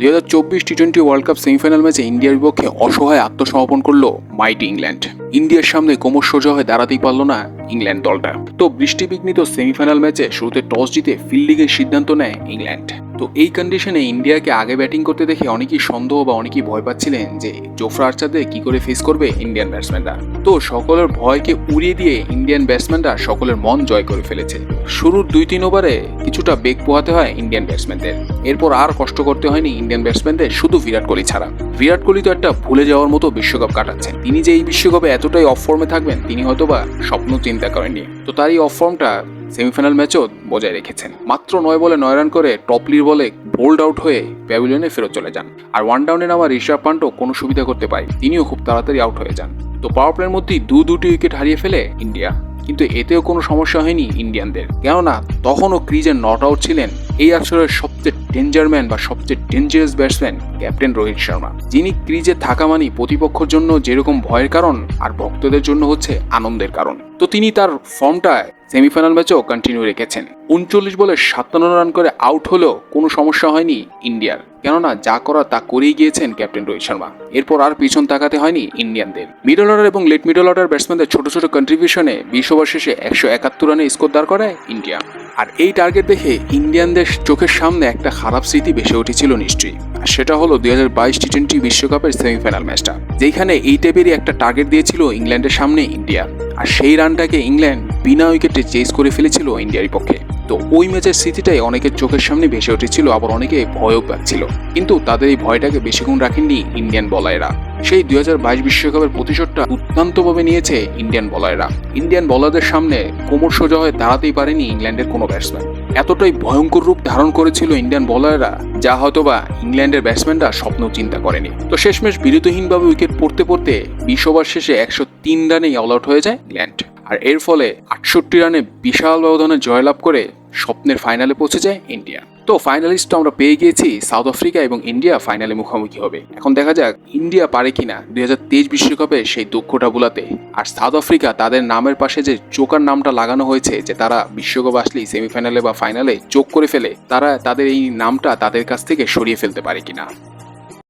দুই হাজার চব্বিশ T twenty world cup semifinal ম্যাচে ইন্ডিয়ার বিপক্ষে অসহায় আত্মসমর্পণ করল। Mighty England. ইন্ডিয়ার সামনে কোমর সোজা হয়ে দাঁড়াতেই পারল না ইংল্যান্ড দলটা। তো বৃষ্টিবিঘ্নিত সেমিফাইনাল ম্যাচে শুরুতে টস জিতে ফিল্ডিংয়ের সিদ্ধান্ত নেয় ইংল্যান্ড। তো এই কন্ডিশনে ইন্ডিয়াকে আগে ব্যাটিং করতে দেখে অনেকেই সন্দেহ বা অনেকেই ভয় পাচ্ছিলেন যে জোফরা আর্চারদের কি করে ফেস করবে ইন্ডিয়ান ব্যাটসম্যানরা তো সকলের ভয়কে উড়িয়ে দিয়ে ইন্ডিয়ান ব্যাটসম্যানরা সকলের মন জয় করে ফেলেছে। শুরুর দুই তিন ওভারে কিছুটা বেগ পোহাতে হয় ইন্ডিয়ান ব্যাটসম্যানদের এরপর আর কষ্ট করতে হয়নি ইন্ডিয়ান ব্যাটসম্যানদের শুধু বিরাট কোহলি ছাড়া। বিরাট কোহলি তো একটা ভুলে যাওয়ার মতো বিশ্বকাপ কাটাচ্ছেন। তিনি যে এই বিশ্বকাপে এতটাই অফ ফর্মে থাকবেন, তিনি হয়তোবা স্বপ্ন চিন্তা করেননি। তো তার এই অফ ফর্মটা সেমিফাইনাল ম্যাচও বজায় রেখেছেন। মাত্র নয় বলে নয় রান করে টপলির বলে বোল্ড আউট হয়ে প্যাভিলিয়নে ফেরত চলে যান। আর ওয়ান ডাউনে নামা ঋষভ পান্টও কোনো সুবিধা করতে পারে তিনিও খুব তাড়াতাড়ি আউট হয়ে যান। তো পাওয়ার প্লের মধ্যেই দু, দুটি উইকেট হারিয়ে ফেলে ইন্ডিয়া। কিন্তু এতেও কোনো সমস্যা হয়নি ইন্ডিয়ানদের। কেননা তখনও ক্রিজে নট আউট ছিলেন এই আসরের সবচেয়ে ডেঞ্জারম্যান বা সবচেয়ে dangerous batsman captain Rohit Sharma. যিনি ক্রিজে থাকা মানি প্রতিপক্ষের জন্য যেরকম ভয়ের কারণ আর ভক্তদের জন্য হচ্ছে আনন্দের কারণ। তো তিনি তার ফর্মটা সেমিফাইনাল ম্যাচেও কন্টিনিউ রেখেছেন। উনচল্লিশ বলে সাতান্ন রান করে আউট হলেও কোনো সমস্যা হয়নি ইন্ডিয়ার। কেননা যা করা তা করেই গিয়েছেন ক্যাপ্টেন রোহিত শর্মা। এরপর আর পিছন তাকাতে হয়নি ইন্ডিয়ানদের। মিডল অর্ডার এবং লেট মিডল অর্ডার ব্যাটসম্যানদের ছোট ছোট কন্ট্রিবিউশনে বিশ ওভার শেষে একশো একাত্তর রানে স্কোর দাঁড় করায় ইন্ডিয়া। আর এই টার্গেট দেখে ইন্ডিয়ানদের চোখের সামনে একটা খারাপ স্মৃতি ভেসে উঠেছিল নিশ্চয়ই। আর সেটা হলো দুই হাজার বাইশ টি টোয়েন্টি বিশ্বকাপের সেমিফাইনাল ম্যাচটা। যেখানে এই টাইপেরই একটা টার্গেট দিয়েছিল ইংল্যান্ডের সামনে ইন্ডিয়া। আর সেই রানটাকে ইংল্যান্ড বিনা উইকেটে চেস করে ফেলেছিল ইন্ডিয়ার পক্ষে তো ওই ম্যাচের স্মৃতিটাই অনেকের চোখের সামনে ভেসে উঠেছিল, আবার অনেকে ভয়ও পাচ্ছিল। কিন্তু তাদের এই ভয়টাকে বেশিক্ষণ রাখেননি ইন্ডিয়ান বলাররা সেই দুই হাজার বাইশ বিশ্বকাপের প্রতিশোধটা দুর্দান্তভাবে নিয়েছে ইন্ডিয়ান বলাররা ইন্ডিয়ান বলারদের সামনে কোমর সোজা হয়ে দাঁড়াতেই পারেনি ইংল্যান্ডের কোনো ব্যাটসম্যান এতটাই ভয়ঙ্কর রূপ ধারণ করেছিল ইন্ডিয়ান বলাররা যা হয়তোবা ইংল্যান্ডের ব্যাটসম্যানরা স্বপ্ন চিন্তা করেনি। তো শেষমেশ বিরতিহীনভাবে উইকেট পড়তে পড়তে বিশ ওভার শেষে একশো তিন রানেই অল আউট হয়ে যায় ইংল্যান্ড। আর এর ফলে আটষট্টি রানে বিশাল ব্যবধানে জয়লাভ করে স্বপ্নের ফাইনালে পৌঁছে যায় ইন্ডিয়া। তো ফাইনালিস্ট আমরা পেয়ে গিয়েছি সাউথ আফ্রিকা এবং ইন্ডিয়া ফাইনালে মুখোমুখি হবে। এখন দেখা যাক ইন্ডিয়া পারে কিনা দুই হাজার তেইশ বিশ্বকাপে সেই দুঃখটা বুলাতে আর সাউথ আফ্রিকা তাদের নামের পাশে যে চোকার নামটা লাগানো হয়েছে, যে তারা বিশ্বকাপ আসলেই সেমিফাইনালে বা ফাইনালে চোখ করে ফেলে, তারা তাদের এই নামটা তাদের কাছ থেকে সরিয়ে ফেলতে পারে কিনা।